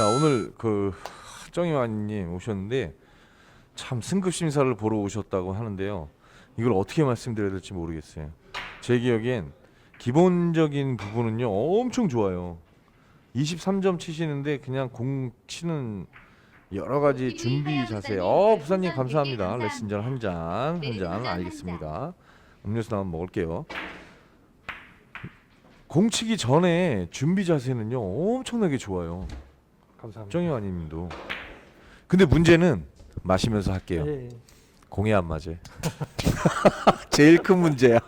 자 오늘 그 정희환님 오셨는데 참 승급 심사를 보러 오셨다고 하는데요. 이걸 어떻게 말씀드려야 될지 모르겠어요. 제 기억엔 기본적인 부분은요 엄청 좋아요. 23점 치시는데 그냥 공 치는 여러 가지 준비 자세. 어 부사님 감사합니다. 레슨전 한 잔, 한 잔 알겠습니다. 음료수 나면 먹을게요. 공 치기 전에 준비 자세는요 엄청나게 좋아요. 감사합니다. 정희환님도. 근데 문제는 마시면서 할게요. 예, 예. 공에 안 맞아요. 제일 큰 문제야.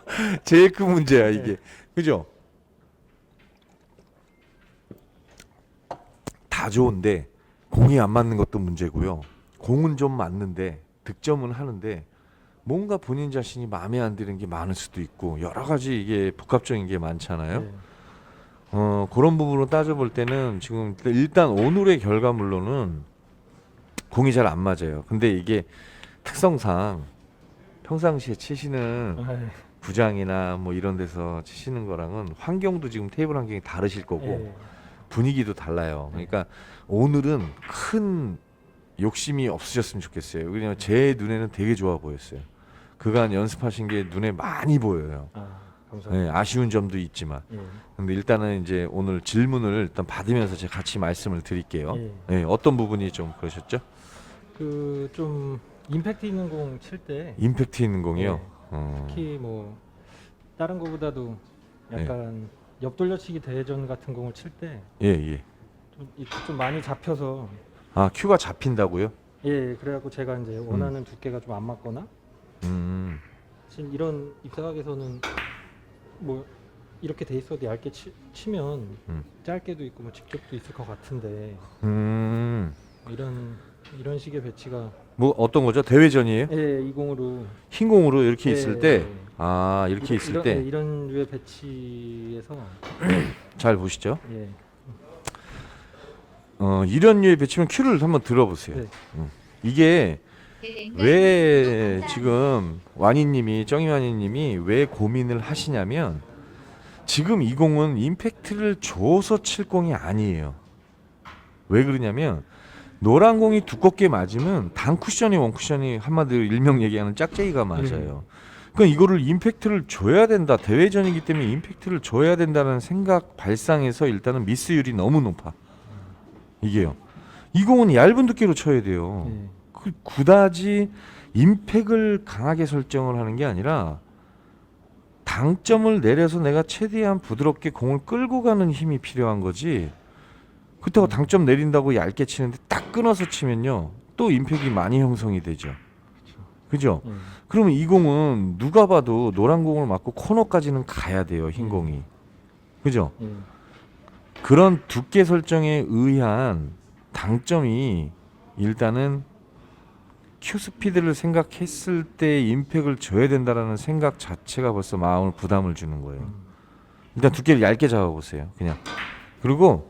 제일 큰 문제야 이게. 그죠? 다 좋은데 공이 안 맞는 것도 문제고요. 공은 좀 맞는데 득점은 하는데 뭔가 본인 자신이 마음에 안 드는 게 많을 수도 있고 여러 가지 이게 복합적인 게 많잖아요. 예. 어 그런 부분으로 따져볼 때는 지금 일단 오늘의 결과물로는 공이 잘 안 맞아요. 근데 이게 특성상 평상시에 치시는 아, 예. 구장이나 뭐 이런 데서 치시는 거랑은 환경도 지금 테이블 환경이 다르실 거고 예. 분위기도 달라요. 그러니까 오늘은 큰 욕심이 없으셨으면 좋겠어요. 왜냐면 제 눈에는 되게 좋아 보였어요. 그간 연습하신 게 눈에 많이 보여요. 아, 네. 아쉬운 점도 있지만 예. 근데 일단은 이제 오늘 질문을 일단 받으면서 제가 같이 말씀을 드릴게요. 예. 네, 어떤 부분이 좀 그러셨죠? 그좀 임팩트 있는 공 칠 때 임팩트 있는 공이요. 네. 어, 특히 뭐 다른 거보다도 약간 옆 돌려치기 대전 같은 공을 칠때 예, 예. 좀, 많이 잡혀서 아 큐가 잡힌다고요? 예 그래갖고 제가 이제 원하는 두께가 좀 안 맞거나 음, 지금 이런 입사각에서는 뭐 이렇게 돼 있어도 얇게 치, 치면 음. 짧게도 있고 뭐 직접도 있을 것 같은데 음. 이런 이런 식의 배치가 뭐 어떤 거죠? 대회전이에요? 예, 이 공으로 흰 공으로 이렇게 예, 있을 때, 예. 아 이렇게 있을 이런, 때 예, 이런 류의 배치에서 잘 보시죠. 예, 어 이런 류의 배치면 큐를 한번 들어보세요. 네. 음. 이게 왜 지금 와니님이 정희와니님이 왜 고민을 하시냐면 지금 이 공은 임팩트를 줘서 칠 공이 아니에요. 왜 그러냐면 노란 공이 두껍게 맞으면 단 쿠션이 원 쿠션이 한마디로 일명 얘기하는 짝짝이가 맞아요. 그러니까 이거를 임팩트를 줘야 된다. 대회전이기 때문에 임팩트를 줘야 된다는 생각 발상에서 일단은 미스율이 너무 높아. 이게요. 이 공은 얇은 두께로 쳐야 돼요. 예. 그 그다지 임팩을 강하게 설정을 하는 게 아니라 당점을 내려서 내가 최대한 부드럽게 공을 끌고 가는 힘이 필요한 거지. 그렇다고 당점 내린다고 얇게 치는데 딱 끊어서 치면요. 또 임팩이 많이 형성이 되죠. 그죠? 예. 그러면 이 공은 누가 봐도 노란 공을 맞고 코너까지는 가야 돼요. 흰 공이. 그죠? 예. 그런 두께 설정에 의한 당점이 일단은 큐 스피드를 생각했을 때 임팩을 줘야 된다라는 생각 자체가 벌써 마음을 부담을 주는 거예요. 음. 일단 두께를 얇게 잡아보세요. 그냥 그리고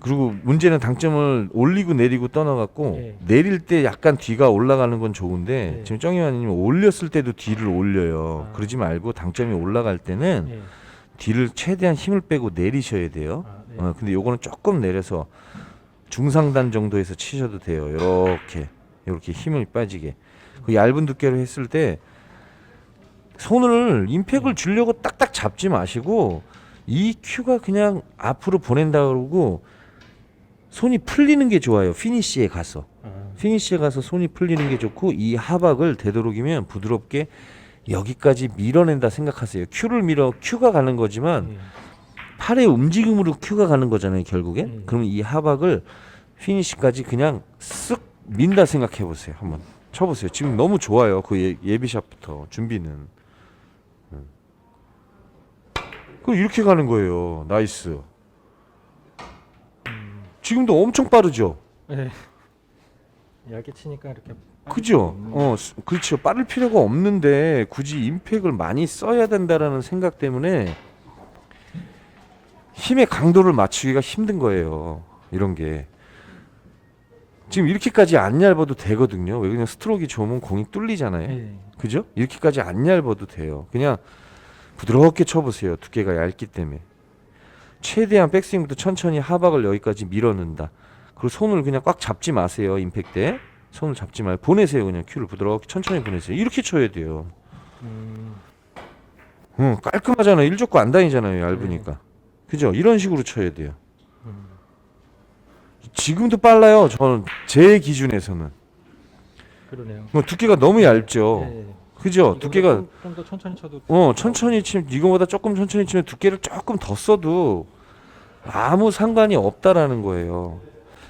그리고 문제는 당점을 올리고 내리고 떠나갖고 예. 내릴 때 약간 뒤가 올라가는 건 좋은데 예. 지금 정희환님 올렸을 때도 뒤를 올려요. 아. 그러지 말고 당점이 올라갈 때는 예. 뒤를 최대한 힘을 빼고 내리셔야 돼요. 아, 네. 어, 근데 요거는 조금 내려서 중상단 정도에서 치셔도 돼요. 이렇게 이렇게 힘을 빠지게. 그 얇은 두께로 했을 때 손을 임팩을 주려고 딱딱 잡지 마시고 이 큐가 그냥 앞으로 보낸다 그러고 손이 풀리는 게 좋아요. 피니시에 가서. 아, 피니시에 가서 손이 풀리는 게 좋고 이 하박을 되도록이면 부드럽게 여기까지 밀어낸다 생각하세요. 큐를 밀어 큐가 가는 거지만 예. 팔의 움직임으로 큐가 가는 거잖아요, 결국엔. 음. 그러면 이 하박을 피니시까지 그냥 쓱 민다 생각해 보세요. 한번 쳐 보세요. 지금 너무 좋아요. 그 예, 예비샷부터 준비는. 음. 그 이렇게 가는 거예요. 나이스. 지금도 엄청 빠르죠. 예. 얇게 치니까 이렇게 그죠? 음. 어, 스- 그렇죠. 빠를 필요가 없는데 굳이 임팩을 많이 써야 된다라는 생각 때문에 힘의 강도를 맞추기가 힘든 거예요. 이런 게. 지금 이렇게까지 안 얇아도 되거든요. 왜 그냥 스트로크가 좋으면 공이 뚫리잖아요. 예. 그죠? 이렇게까지 안 얇아도 돼요. 그냥 부드럽게 쳐보세요. 두께가 얇기 때문에. 최대한 백스윙부터 천천히 하박을 여기까지 밀어넣는다. 그리고 손을 그냥 꽉 잡지 마세요. 임팩트에 손을 잡지 말고 보내세요. 그냥 큐를 부드럽게 천천히 보내세요. 이렇게 쳐야 돼요. 음, 응, 깔끔하잖아요. 일 줬고 안 다니잖아요. 얇으니까. 그죠? 이런 식으로 쳐야 돼요. 음. 지금도 빨라요. 저는 제 기준에서는 그러네요. 뭐 두께가 너무 얇죠. 예, 예. 그죠? 두께가 좀 더 천천히 쳐도 어 천천히 치면 이거보다 조금 천천히 치면 두께를 조금 더 써도 아무 상관이 없다라는 거예요.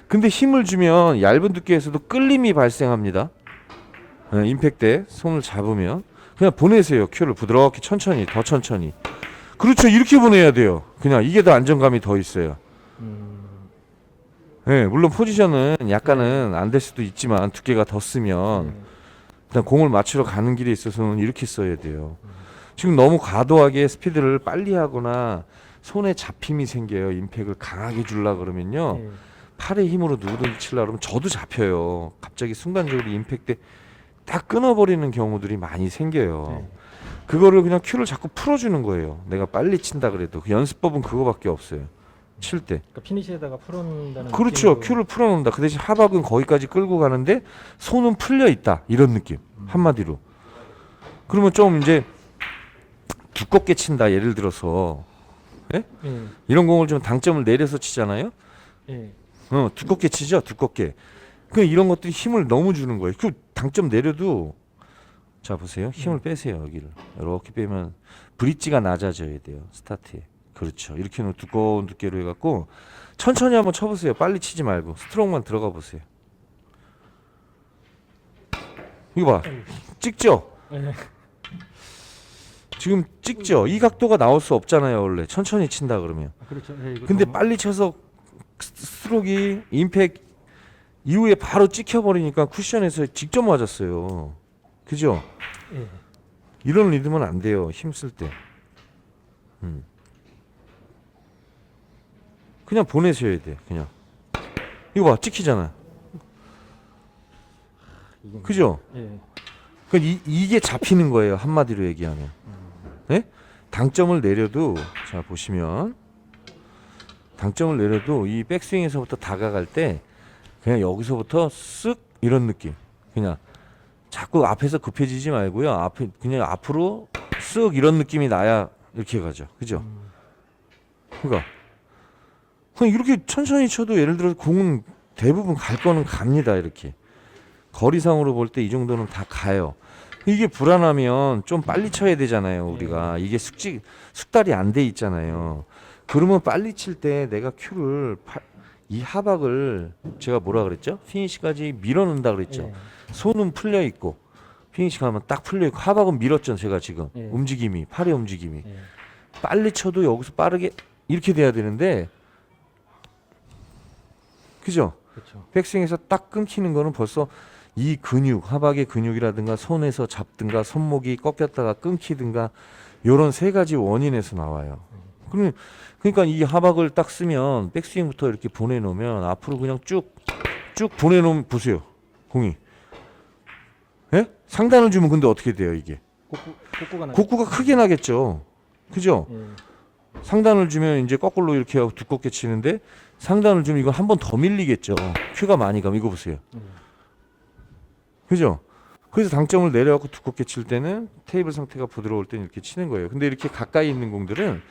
근데 힘을 주면 얇은 두께에서도 끌림이 발생합니다. 네, 임팩트에 손을 잡으면 그냥 보내세요. 큐를 부드럽게 천천히 더 천천히. 그렇죠. 이렇게 보내야 돼요. 그냥 이게 더 안정감이 더 있어요. 음, 네, 물론 포지션은 약간은 안 될 수도 있지만 두께가 더 쓰면 예. 일단 공을 맞추러 가는 길에 있어서는 이렇게 써야 돼요. 지금 너무 과도하게 스피드를 빨리 하거나 손에 잡힘이 생겨요. 임팩을 강하게 주려 그러면요. 예. 팔의 힘으로 누구든지 치려 그러면 저도 잡혀요. 갑자기 순간적으로 임팩 때 딱 끊어버리는 경우들이 많이 생겨요. 네. 그거를 그냥 큐를 자꾸 풀어주는 거예요. 내가 빨리 친다 그래도 그 연습법은 그거밖에 없어요. 칠 때. 그러니까 피니시에다가 풀어놓는다는 그렇죠. 느낌으로. 큐를 풀어놓는다. 그 대신 하박은 거기까지 끌고 가는데 손은 풀려 있다. 이런 느낌. 한마디로. 그러면 좀 이제 두껍게 친다. 예를 들어서 예, 이런 공을 좀 당점을 내려서 치잖아요. 예. 어, 두껍게 치죠. 두껍게. 그 이런 것들이 힘을 너무 주는 거예요. 그 당점 내려도 자 보세요. 힘을 빼세요. 여기를 이렇게 빼면 브릿지가 낮아져야 돼요. 스타트에. 그렇죠. 이렇게 놓 두꺼운 두께로 해갖고 천천히 한번 쳐보세요. 빨리 치지 말고 스트로크만 들어가 보세요. 이거 봐. 찍죠. 예. 지금 찍죠. 이 각도가 나올 수 없잖아요. 원래 천천히 친다 그러면. 아, 그렇죠. 예, 이거 근데 너무- 빨리 쳐서 스- 스트로크 임팩 이후에 바로 찍혀버리니까 쿠션에서 직접 맞았어요. 그죠? 예. 이런 리듬은 안 돼요. 힘쓸 때. 음. 그냥 보내셔야 돼. 그냥. 이거 봐, 찍히잖아. 그죠? 예. 그 이, 이게 잡히는 거예요. 한마디로 얘기하면. 네? 당점을 내려도 자 보시면 당점을 내려도 이 백스윙에서부터 다가갈 때 그냥 여기서부터 쓱 이런 느낌. 그냥 자꾸 앞에서 급해지지 말고요. 앞에 그냥 앞으로 쓱 이런 느낌이 나야 이렇게 가죠. 그죠? 음, 그러니까 그냥 이렇게 천천히 쳐도 예를 들어 공은 대부분 갈 거는 갑니다 이렇게 거리상으로 볼 때 이 정도는 다 가요. 이게 불안하면 좀 빨리 쳐야 되잖아요 우리가 이게 숙지 숙달이 안 돼 있잖아요. 그러면 빨리 칠 때 내가 큐를 파- 이 하박을 제가 뭐라 그랬죠? 피니시까지 밀어넣는다 그랬죠. 예. 손은 풀려 있고 피니시 가면 딱 풀려 있고 하박은 밀었죠 제가 지금 예. 움직임이 팔의 움직임이 예. 빨리 쳐도 여기서 빠르게 이렇게 돼야 되는데 그죠? 그렇죠. 백스윙에서 딱 끊기는 거는 벌써 이 근육 하박의 근육이라든가 손에서 잡든가 손목이 꺾였다가 끊기든가 요런 세 가지 원인에서 나와요. 그러면 그러니까 이 하박을 딱 쓰면 백스윙부터 이렇게 보내놓으면 앞으로 그냥 쭉쭉 보내놓으면 보세요 공이 예? 상단을 주면 근데 어떻게 돼요 이게 곡구 곡구가 나. 곡구가 크게 나겠죠 그죠 예. 상단을 주면 이제 거꾸로 이렇게 하고 두껍게 치는데 상단을 주면 이건 한 번 더 밀리겠죠. 큐가 많이 가면 이거 보세요. 예. 그죠? 그래서 당점을 내려갖고 두껍게 칠 때는 테이블 상태가 부드러울 때는 이렇게 치는 거예요. 근데 이렇게 가까이 있는 공들은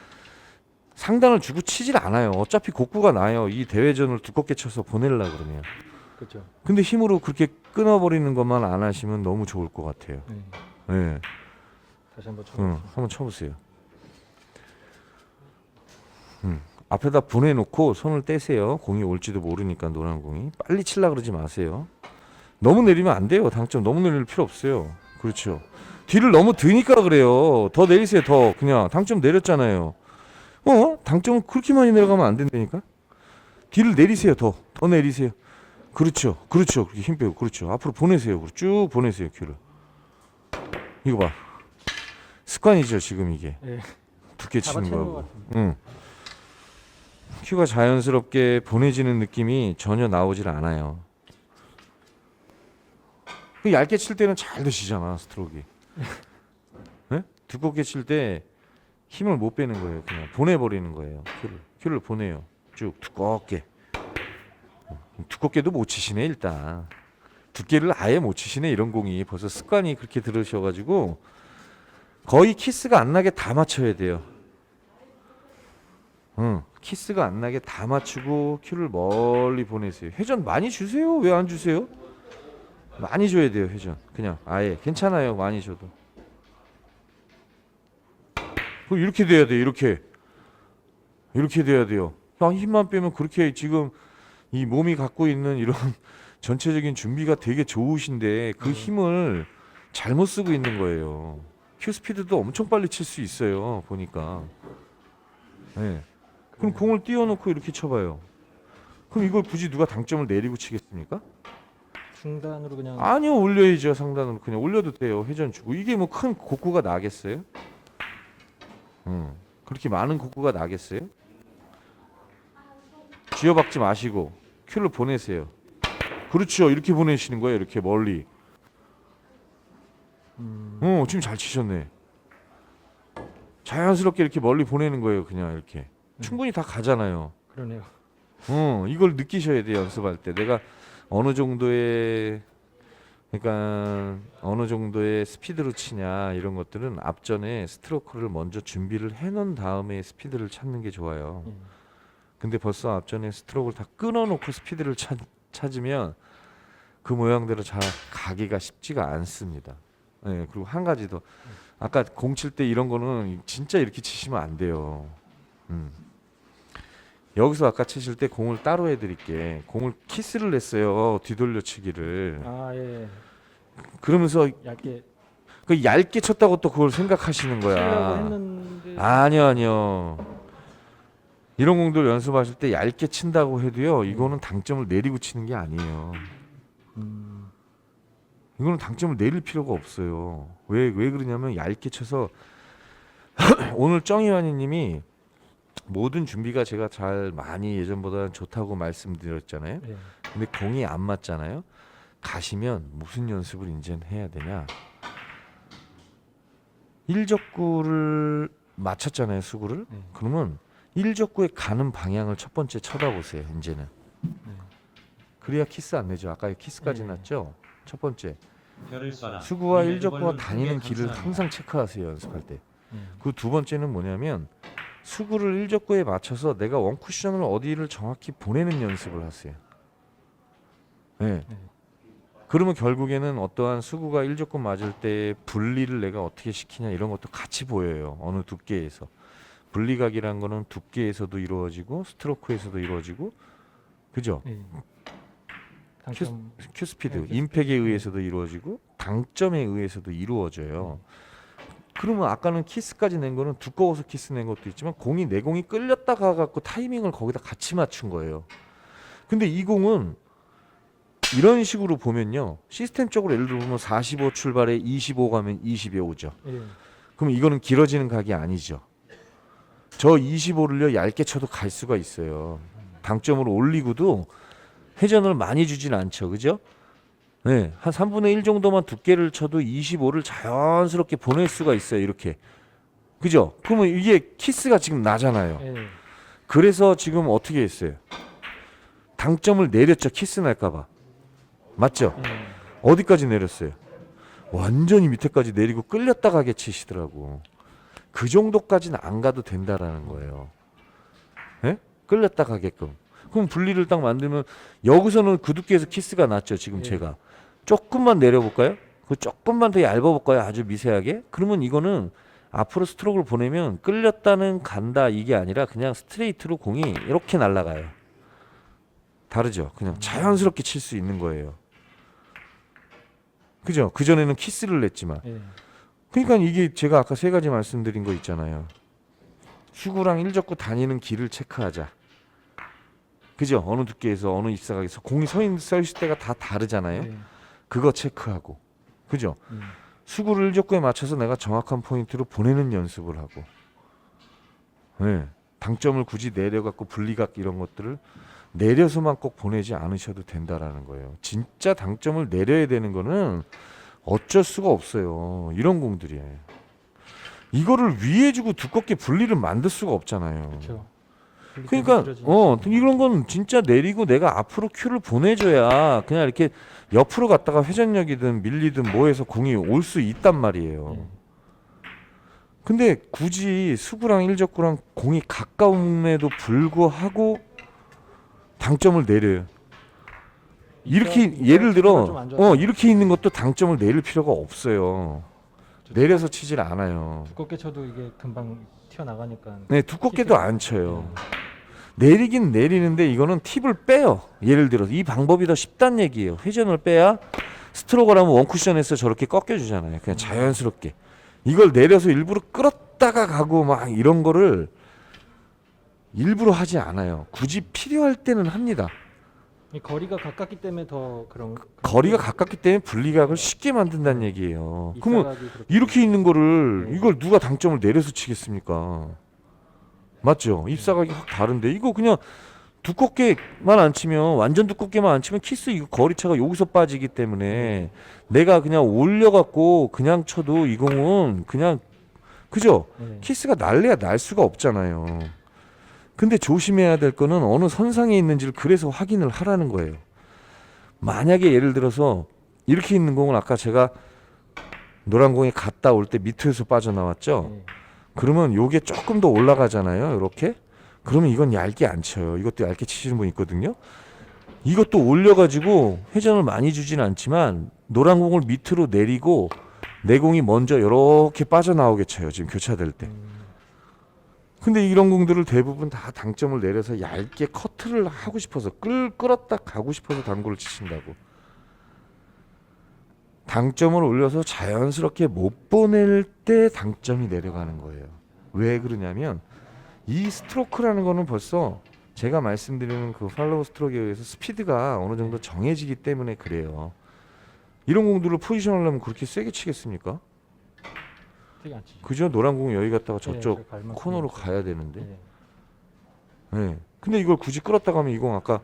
상단을 주고 치질 않아요. 어차피 곡구가 나요. 이 대회전을 두껍게 쳐서 보내려 그러면. 그렇죠. 근데 힘으로 그렇게 끊어버리는 것만 안 하시면 너무 좋을 것 같아요. 예. 예. 다시 한번 쳐. 응, 한번 쳐보세요. 음, 앞에다 보내놓고 손을 떼세요. 공이 올지도 모르니까 노란 공이 빨리 칠라 그러지 마세요. 너무 내리면 안 돼요. 당점 너무 내릴 필요 없어요. 그렇죠. 뒤를 너무 드니까 그래요. 더 내리세요. 더 그냥 당점 내렸잖아요. 어? 당점은 그렇게 많이 내려가면 안 된다니까. 뒤를 내리세요. 더 더 내리세요. 그렇죠. 그렇죠. 그렇게 힘 빼고 그렇죠. 앞으로 보내세요. 쭉 보내세요. 큐를. 이거 봐. 습관이죠 지금 이게 예. 두께 치는 잡아채는 것 거고 같은데. 응. 큐가 자연스럽게 보내지는 느낌이 전혀 나오질 않아요 그 얇게 칠 때는 잘 드시잖아 스트로크 네? 두껍게 칠 때 힘을 못 빼는 거예요 그냥 보내버리는 거예요 큐를 큐를 보내요. 쭉 두껍게. 두껍게도 못 치시네 일단. 두께를 아예 못 치시네 이런 공이 벌써 습관이 그렇게 들으셔가지고 거의 키스가 안 나게 다 맞춰야 돼요. 응, 키스가 안 나게 다 맞추고 큐를 멀리 보내세요. 회전 많이 주세요. 왜 안 주세요? 많이 줘야 돼요 회전. 그냥 아예 괜찮아요 많이 줘도. 그 이렇게 돼야 돼 이렇게 이렇게 돼야 돼요. 야, 힘만 빼면 그렇게 지금 이 몸이 갖고 있는 이런 전체적인 준비가 되게 좋으신데 그 네. 힘을 잘못 쓰고 있는 거예요. 큐 스피드도 엄청 빨리 칠 수 있어요. 보니까. 네. 그럼 공을 띄워놓고 이렇게 쳐봐요. 그럼 이걸 굳이 누가 당점을 내리고 치겠습니까? 중단으로 그냥 아니요 올려야죠 상단으로 그냥 올려도 돼요 회전 주고 이게 뭐 큰 곡구가 나겠어요? 음 그렇게 많은 곡구가 나겠어요? 쥐어박지 마시고 큐를 보내세요. 그렇죠 이렇게 보내시는 거예요 이렇게 멀리. 음, 어 지금 잘 치셨네. 자연스럽게 이렇게 멀리 보내는 거예요 그냥 이렇게 충분히 다 가잖아요. 그러네요. 어, 이걸 느끼셔야 돼요 연습할 때 내가 어느 정도의 그러니까 어느 정도의 스피드로 치냐 이런 것들은 앞전에 스트로크를 먼저 준비를 해놓은 다음에 스피드를 찾는 게 좋아요. 예. 근데 벌써 앞전에 스트로크를 다 끊어놓고 스피드를 찾, 찾으면 그 모양대로 잘 가기가 쉽지가 않습니다. 예, 그리고 한 가지 더 아까 공 칠 때 이런 거는 진짜 이렇게 치시면 안 돼요. 음. 여기서 아까 치실 때 공을 따로 해드릴게. 공을 키스를 냈어요. 뒤돌려 치기를. 아 예. 그러면서 얇게 그 얇게 쳤다고 또 그걸 생각하시는 치려고 거야. 했는데 아니요, 아니요. 이런 공들 연습하실 때 얇게 친다고 해도요. 이거는 당점을 내리고 치는 게 아니에요. 음, 이거는 당점을 내릴 필요가 없어요. 왜 왜 그러냐면 얇게 쳐서 오늘 정희환이님이 모든 준비가 제가 잘 많이 예전보다 좋다고 말씀드렸잖아요. 예. 근데 공이 안 맞잖아요. 가시면 무슨 연습을 이제 해야 되냐? 일적구를 맞췄잖아요, 수구를. 네. 그러면 일적구에 가는 방향을 첫 번째 쳐다보세요. 이제는. 그래야 키스 안 내죠. 아까 키스까지 네. 났죠. 첫 번째 별을 쏴라. 수구와 일적구가 걸로 다니는 크게 길을. 항상 체크하세요. 연습할 때. 예. 그두 번째는 뭐냐면 수구를 일적구에 맞춰서 내가 원 쿠션을 어디를 정확히 보내는 연습을 하세요. 네. 네. 그러면 결국에는 어떠한 수구가 일적구 맞을 때 분리를 내가 어떻게 시키냐 이런 것도 같이 보여요. 어느 두께에서. 분리각이란 거는 두께에서도 이루어지고 스트로크에서도 이루어지고 그죠? 예. 당첨 큐 스피드, 네, 큐 임팩에. 의해서도 이루어지고 당점에 의해서도 이루어져요. 그러면 아까는 키스까지 낸 거는 두꺼워서 키스 낸 것도 있지만 공이 내 공이 끌렸다 가 갖고 타이밍을 거기다 같이 맞춘 거예요. 근데 이 공은 이런 식으로 보면요. 시스템적으로 예를 들면 45 출발에 25 가면 20에 오죠. 예. 그럼 이거는 길어지는 각이 아니죠. 저 25를요 얇게 쳐도 갈 수가 있어요. 당점을 올리고도 회전을 많이 주진 않죠, 그죠? 네, 한 3분의 1 정도만 두께를 쳐도 25를 자연스럽게 보낼 수가 있어요, 이렇게. 그죠? 그러면 이게 키스가 지금 나잖아요. 예. 그래서 지금 어떻게 했어요? 당점을 내렸죠, 키스 날까봐. 맞죠? 예. 어디까지 내렸어요? 완전히 밑에까지 내리고 끌렸다 가 게 치시더라고. 그 정도까지는 안 가도 된다라는 거예요. 예? 끌렸다 가게끔. 그럼 분리를 딱 만들면 여기서는 그 두께에서 키스가 났죠. 지금 예. 제가 조금만 내려볼까요? 그 조금만 더 얇아볼까요? 아주 미세하게. 그러면 이거는 앞으로 스트로크를 보내면 끌렸다는 간다 이게 아니라 그냥 스트레이트로 공이 이렇게 날아가요. 다르죠. 그냥 자연스럽게 칠 수 있는 거예요. 그죠? 그 전에는 키스를 냈지만. 예. 그러니까 이게 제가 아까 세 가지 말씀드린 거 있잖아요. 수구랑 일적구 다니는 길을 체크하자. 그죠? 어느 두께에서 어느 입사각에서 공이 서 있는 서 있을 때가 다 다르잖아요. 예. 그거 체크하고. 그죠? 음. 수구를 일적구에 맞춰서 내가 정확한 포인트로 보내는 연습을 하고. 네. 당점을 굳이 내려갖고 분리각 이런 것들을 내려서만 꼭 보내지 않으셔도 된다라는 거예요. 진짜 당점을 내려야 되는 거는 어쩔 수가 없어요. 이런 공들이. 이거를 위에 주고 두껍게 분리를 만들 수가 없잖아요. 그렇죠. 그게 그러니까 길어지니까. 어 이런 건 진짜 내리고 내가 앞으로 큐를 보내줘야 그냥 이렇게 옆으로 갔다가 회전력이든 밀리든 뭐해서 공이 올 수 있단 말이에요. 예. 근데 굳이 수구랑 일적구랑 공이 가까움에도 불구하고 당점을 내려요. 이렇게 예를 들어. 어 이렇게 있는 것도 당점을 내릴 필요가 없어요. 내려서 치질 않아요. 두껍게 쳐도 이게 금방 튀어나가니까 네 두껍게도 안 쳐요. 내리긴 내리는데 이거는 팁을 빼요. 예를 들어서 이 방법이 더 쉽단 얘기예요. 회전을 빼야 스트로크라면 원쿠션에서 저렇게 꺾여주잖아요. 그냥 자연스럽게. 이걸 내려서 일부러 끌었다가 가고 막 이런 거를 일부러 하지 않아요. 굳이 필요할 때는 합니다. 이 거리가 가깝기 때문에 더 그런 거리가 가깝기 때문에 분리각을 쉽게 만든다는 얘기예요. 그러면 이렇게 있는 거를 네. 이걸 누가 당점을 내려서 치겠습니까? 맞죠? 입사각이 확 다른데 이거 그냥 두껍게만 안 치면 완전 두껍게만 안 치면 키스 이거 거리차가 여기서 빠지기 때문에 내가 그냥 올려갖고 그냥 쳐도 이 공은 그냥 그죠? 네. 키스가 날래야 날 수가 없잖아요. 근데 조심해야 될 거는 어느 선상에 있는지를 그래서 확인을 하라는 거예요. 만약에 예를 들어서 이렇게 있는 공은 아까 제가 노란 공이 갔다 올 때 밑에서 빠져나왔죠. 네. 그러면 요게 조금 더 올라가잖아요. 이렇게. 그러면 이건 얇게 안 쳐요. 이것도 얇게 치시는 분 있거든요. 이것도 올려가지고 회전을 많이 주진 않지만 노란 공을 밑으로 내리고 내 공이 먼저 이렇게 빠져나오게 쳐요. 지금 교차될 때. 음, 근데 이런 공들을 대부분 다 당점을 내려서 얇게 커트를 하고 싶어서 끌 끌었다 가고 싶어서 당구를 치신다고. 당점을 올려서 자연스럽게 못 보낼 때 당점이 내려가는 거예요. 왜 그러냐면 이 스트로크라는 거는 벌써 제가 말씀드리는 그 팔로우 스트로크에 의해서 스피드가 어느 정도 정해지기 때문에 그래요. 이런 공들을 포지션하려면 그렇게 세게 치겠습니까? 되게 안 치죠. 그죠? 노란 공 여기 갔다가 네, 저쪽 그 발만 코너로 그냥 가야 되는데. 네. 네. 근데 이걸 굳이 끌었다 가면 이공 아까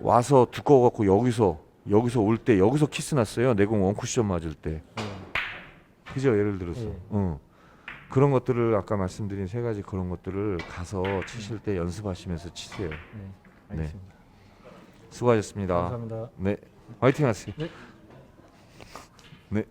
와서 두꺼워 갖고 여기서 여기서 올 때 여기서 키스 났어요. 내공 원쿠션 맞을 때. 네. 그죠? 예를 들어서. 네. 어. 그런 것들을 아까 말씀드린 세 가지 그런 것들을 가서 치실 때 연습하시면서 치세요. 네. 알겠습니다. 수고하셨습니다. 감사합니다. 네. 화이팅 하세요. 네. 네.